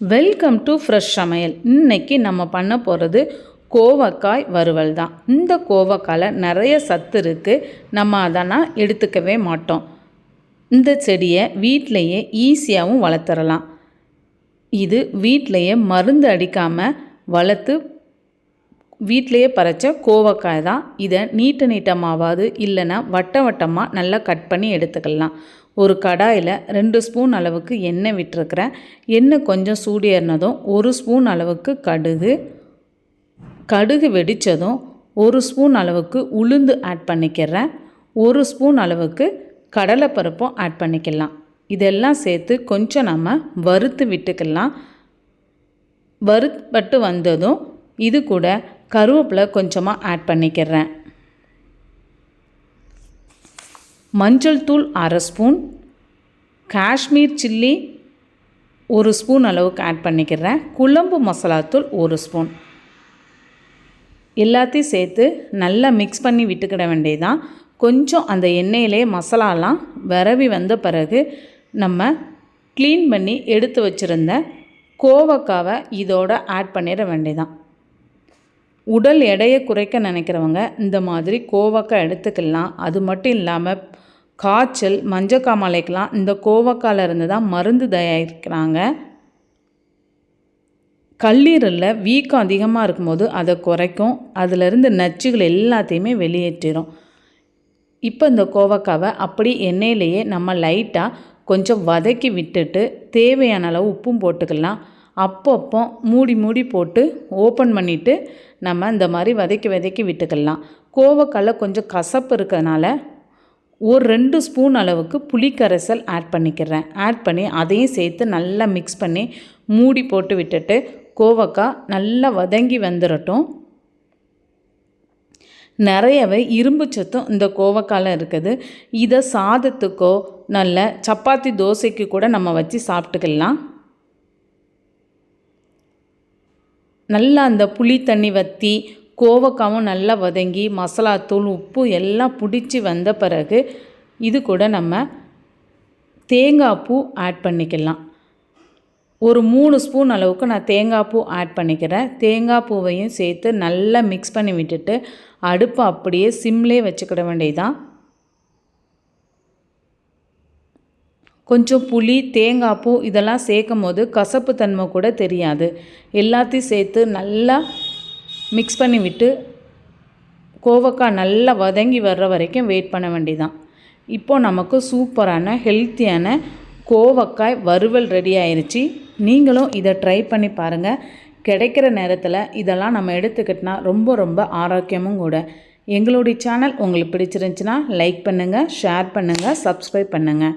Welcome to fresh சமையல். இன்றைக்கி நம்ம பண்ண போகிறது கோவக்காய் வறுவல் தான். இந்த கோவக்காயில் நிறைய சத்து இருக்குது நம்ம அதெல்லாம் எடுத்துக்கவே மாட்டோம். இந்த செடியை வீட்டிலையே ஈஸியாகவும் வளர்த்துறலாம் இது வீட்டிலையே மருந்து அடிக்காமல் வளர்த்து வீட்டிலையே பறைச்ச கோவக்காய் தான். இதை நீட்ட நீட்டமாவது இல்லைன்னா வட்ட வட்டமாக நல்லா கட் பண்ணி எடுத்துக்கலாம். ஒரு கடாயில் ரெண்டு ஸ்பூன் அளவுக்கு எண்ணெய் விட்டுருக்குறேன். எண்ணெய் கொஞ்சம் சூடேறினதும் ஒரு ஸ்பூன் அளவுக்கு கடுகு. கடுகு வெடித்ததும் ஒரு ஸ்பூன் அளவுக்கு உளுந்து ஆட் பண்ணிக்கிறேன். ஒரு ஸ்பூன் அளவுக்கு கடலைப்பருப்பும் ஆட் பண்ணிக்கலாம். இதெல்லாம் சேர்த்து கொஞ்சம் நம்ம வறுத்து விட்டுக்கலாம். வறுப்பட்டு வந்ததும் இது கூட கருவேப்பிலை கொஞ்சமாக ஆட் பண்ணிக்கிறேன். மஞ்சள் தூள் அரை ஸ்பூன். காஷ்மீர் சில்லி ஒரு ஸ்பூன் அளவுக்கு ஆட் பண்ணிக்கிறேன். குழம்பு மசாலாத்தூள் ஒரு ஸ்பூன். எல்லாத்தையும் சேர்த்து நல்லா மிக்ஸ் பண்ணி விட்டுக்கிட வேண்டியதான் கொஞ்சம் அந்த எண்ணெயிலே மசாலாலாம் விரவி வந்த பிறகு நம்ம க்ளீன் பண்ணி எடுத்து வச்சுருந்த கோவக்காவை இதோட ஆட் பண்ணிட வேண்டியதான் உடல் எடையை குறைக்க நினைக்கிறவங்க இந்த மாதிரி கோவக்காய் எடுத்துக்கலாம். அது மட்டும் இல்லாமல் காய்ச்சல் மஞ்சக்காமலைக்கெலாம் இந்த கோவக்காயில் இருந்து தான் மருந்து தயாரிக்கிறாங்க. கல்லீரலில் வீக்கம் அதிகமாக இருக்கும்போது அதை குறைக்கும். அதிலிருந்து நச்சுகள் எல்லாத்தையுமே வெளியேற்றிடும் இப்போ இந்த கோவக்காவை அப்படி எண்ணெயிலேயே நம்ம லைட்டாக கொஞ்சம் வதக்கி விட்டுட்டு தேவையான அளவு உப்பும் போட்டுக்கலாம். அப்பப்போ மூடி மூடி போட்டு ஓப்பன் பண்ணிவிட்டு நம்ம இந்த மாதிரி வதக்கி வதக்கி விட்டுக்கலாம். கோவக்காயில் கொஞ்சம் கசப்பு இருக்கிறதுனால ஒரு ரெண்டு ஸ்பூன் அளவுக்கு புளிக்கரைசல் ஆட் பண்ணிக்கிறேன். ஆட் பண்ணி அதையும் சேர்த்து நல்லா மிக்ஸ் பண்ணி மூடி போட்டு விட்டுட்டு கோவக்காய் நல்லா வதங்கி வந்துடட்டும் நிறையவே இரும்பு சத்தும் இந்த கோவக்காயில் இருக்குது. இதை சாதத்துக்கோ நல்ல சப்பாத்தி தோசைக்கு கூட நம்ம வச்சு சாப்பிட்டுக்கலாம். நல்லா அந்த புளி தண்ணி வற்றி கோவக்காவும் நல்லா வதங்கி மசாலாத்தூள் உப்பு எல்லாம் பிடிச்சி வந்த பிறகு இது கூட நம்ம தேங்காய் பூ ஆட் பண்ணிக்கலாம். ஒரு மூணு ஸ்பூன் அளவுக்கு நான் தேங்காய் பூ ஆட் பண்ணிக்கிறேன். தேங்காய் பூவையும் சேர்த்து நல்லா மிக்ஸ் பண்ணி விட்டுட்டு அடுப்பை அப்படியே சிம்லேயே வச்சுக்கிட வேண்டியதான் கொஞ்சம் புளி தேங்காய் பூ இதெல்லாம் சேர்க்கும் போது கசப்பு தன்மை கூட தெரியாது. எல்லாத்தையும் சேர்த்து நல்லா மிக்ஸ் பண்ணி விட்டு கோவக்காய் நல்லா வதங்கி வர்ற வரைக்கும் வெயிட் பண்ண வேண்டியதான் இப்போது நமக்கு சூப்பரான ஹெல்த்தியான கோவக்காய் வறுவல் ரெடி ஆயிடுச்சு நீங்களும் இதை ட்ரை பண்ணி பாருங்கள் கிடைக்கிற நேரத்தில் இதெல்லாம் நம்ம எடுத்துக்கிட்டோன்னா ரொம்ப ரொம்ப ஆரோக்கியமும் கூட. எங்களுடைய சேனல் உங்களுக்கு பிடிச்சிருந்துச்சின்னா லைக் பண்ணுங்கள் ஷேர் பண்ணுங்கள் சப்ஸ்கிரைப் பண்ணுங்கள்